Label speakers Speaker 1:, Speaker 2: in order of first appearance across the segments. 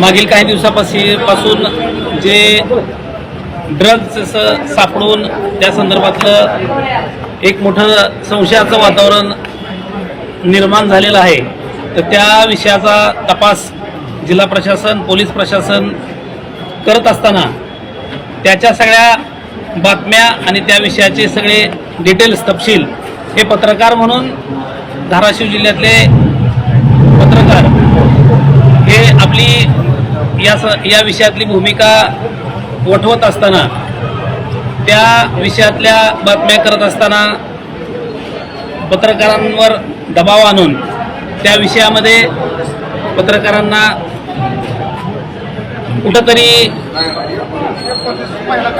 Speaker 1: मागील काही दिवसापासून पासून जे ड्रग्ज सापडून त्या संदर्भातलं एक मोठं संशयाचं वातावरण निर्माण झालेलं आहे. तर त्या विषयाचा तपास जिल्हा प्रशासन पोलीस प्रशासन करत असताना त्याच्या सगळ्या बातम्या आणि त्या विषयाचे सगळे डिटेल्स तपशील हे पत्रकार म्हणून धाराशिव जिल्ह्यातले पत्रकार हे आपली या स या विषयातली भूमिका वठवत असताना त्या विषयातल्या बातम्या करत असताना पत्रकारांवर दबाव आणून त्या विषयामध्ये पत्रकारांना कुठंतरी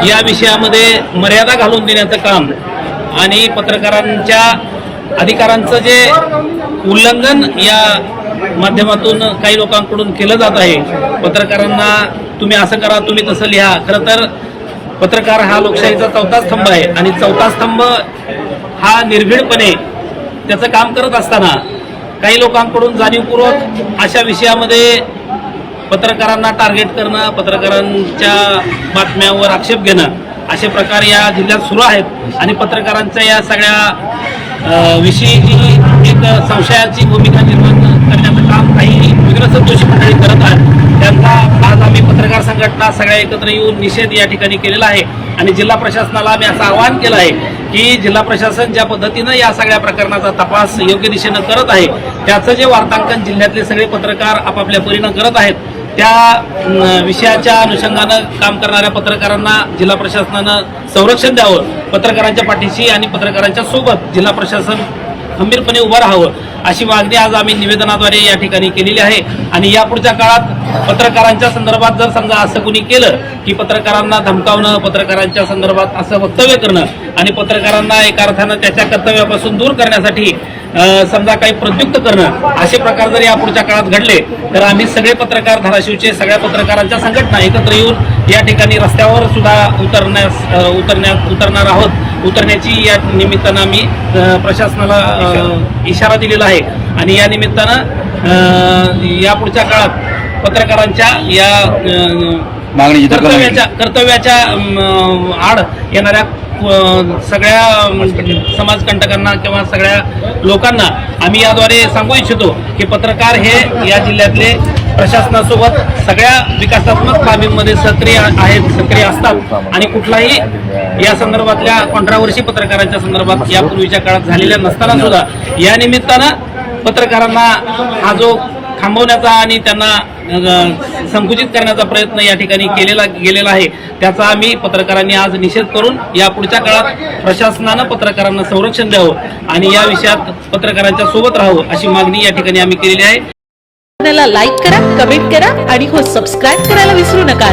Speaker 1: या विषयामध्ये मर्यादा घालून देण्याचं काम आणि पत्रकारांच्या अधिकारांचं जे उल्लंघन या माध्यमातून काही लोकांकडून केलं जात आहे पत्रकारांना तुम्ही असं करा तुम्ही तसं लिहा. खरं तर पत्रकार हा लोकशाहीचा चौथा स्तंभ आहे आणि चौथा स्तंभ हा निर्भीडपणे त्याचं काम करत असताना काही लोकांकडून जाणीवपूर्वक अशा विषयामध्ये पत्रकारांना टार्गेट करणं पत्रकारांच्या बातम्यावर आक्षेप घेणं असे प्रकार या जिल्ह्यात सुरू आहेत. आणि पत्रकारांच्या या सगळ्या विषयी जी एक संशयाची भूमिका निर्माण करण्याचं काम काही विग्रह जोशी मंडळी करत आहेत. त्यांचा आज आम्ही पत्रकार संघटना सगळ्या एकत्र येऊन निषेध या ठिकाणी केलेला आहे. आणि जिल्हा प्रशासनाला आम्ही असं आवाहन केलं आहे की जिल्हा प्रशासन ज्या पद्धतीनं या सगळ्या प्रकरणाचा तपास योग्य दिशेनं करत आहे त्याचं जे वार्तांकन जिल्ह्यातले सगळे पत्रकार आपापल्या परीनं करत आहेत त्या विषयाच्या अनुषंगानं काम करणाऱ्या पत्रकारांना जिल्हा प्रशासनानं संरक्षण द्यावं पत्रकारांच्या पाठीशी आणि पत्रकारांच्या सोबत जिल्हा प्रशासन खंबीरपणे उभं राहावं अशी मागणी आज आम्ही निवेदनाद्वारे या ठिकाणी केलेली आहे. आणि यापुढच्या काळात पत्रकारांच्या संदर्भात जर समजा असं कुणी केलं की पत्रकारांना धमकावणं पत्रकारांच्या संदर्भात असं वक्तव्य करणं आणि पत्रकारांना एका अर्थानं त्याच्या कर्तव्यापासून दूर करण्यासाठी समजा काही प्रत्युक्त करणं असे प्रकार जर यापुढच्या काळात घडले तर आम्ही सगळे पत्रकार धाराशिवचे सगळ्या पत्रकारांच्या संघटना एकत्र येऊन या ठिकाणी रस्त्यावर सुद्धा उतरण्यास अ, उतरण्यात उतरणार आहोत. उतरण्याची या निमित्तानं आम्ही प्रशासनाला इशारा दिलेला आहे. आणि या निमित्तानं यापुढच्या काळात पत्रकारांच्या या
Speaker 2: मागणी
Speaker 1: कर्तव्याच्या कर्तव्याच्या आड येणाऱ्या सगळ्या समाजकंटकांना किंवा सगळ्या लोकांना आम्ही याद्वारे सांगू इच्छितो की पत्रकार हे या जिल्ह्यातले प्रशासनासोबत सगळ्या विकासात्मक बाबींमध्ये सक्रिय आहेत सक्रिय असतात. आणि कुठलाही या संदर्भातल्या कॉन्ट्रावर्सी पत्रकारांच्या संदर्भात यापूर्वीच्या काळात झालेल्या नसताना सुद्धा या निमित्तानं पत्रकारांना हा जो थांबवण्याचा आणि त्यांना संकुचित करण्याचा प्रयत्न या ठिकाणी केलेला गेलेला आहे. त्याचा आम्ही पत्रकारांनी आज निषेध करून या पुढच्या काळात प्रशासनानं पत्रकारांना संरक्षण द्यावं आणि या विषयात पत्रकारांच्या सोबत राहावं अशी मागणी या ठिकाणी आम्ही केलेली आहे.
Speaker 3: चॅनलला लाईक करा कमेंट करा आणि हो सबस्क्राईब करायला विसरू नका.